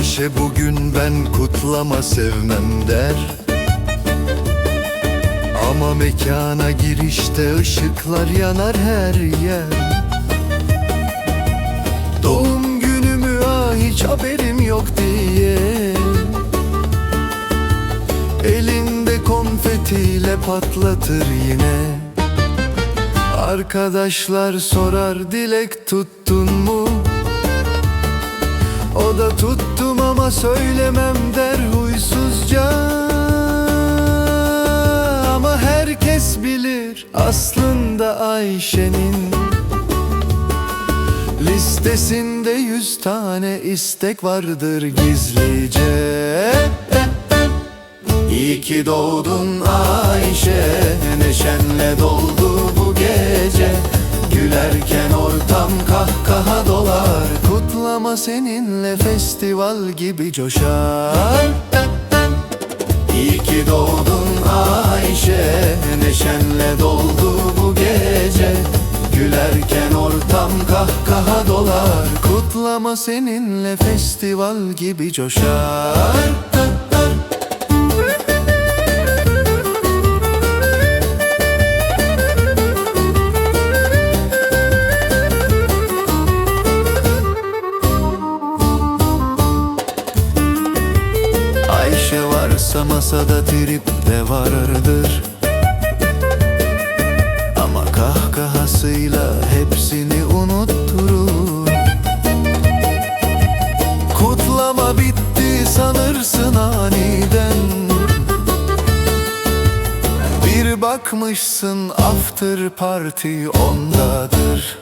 Ayşe bugün ben kutlama sevmem der. Ama mekana girişte ışıklar yanar her yer. Doğum günümü ah hiç haberim yok diye. Elinde konfetiyle patlatır yine. Arkadaşlar sorar dilek tuttun mu? O da tuttum ama söylemem der huysuzca. Ama herkes bilir aslında Ayşe'nin. Listesinde yüz tane istek vardır gizlice. İyi ki doğdun Ayşe Kutlama seninle festival gibi coşar. İyi ki doğdun Ayşe Neşenle doldu bu gece. Gülerken ortam kahkaha dolar. Kutlama seninle festival gibi coşar varsa masada trip de vardır. Ama kahkahasıyla hepsini unutturur Kutlama bitti sanırsın aniden. Bir bakmışsın after party ondadır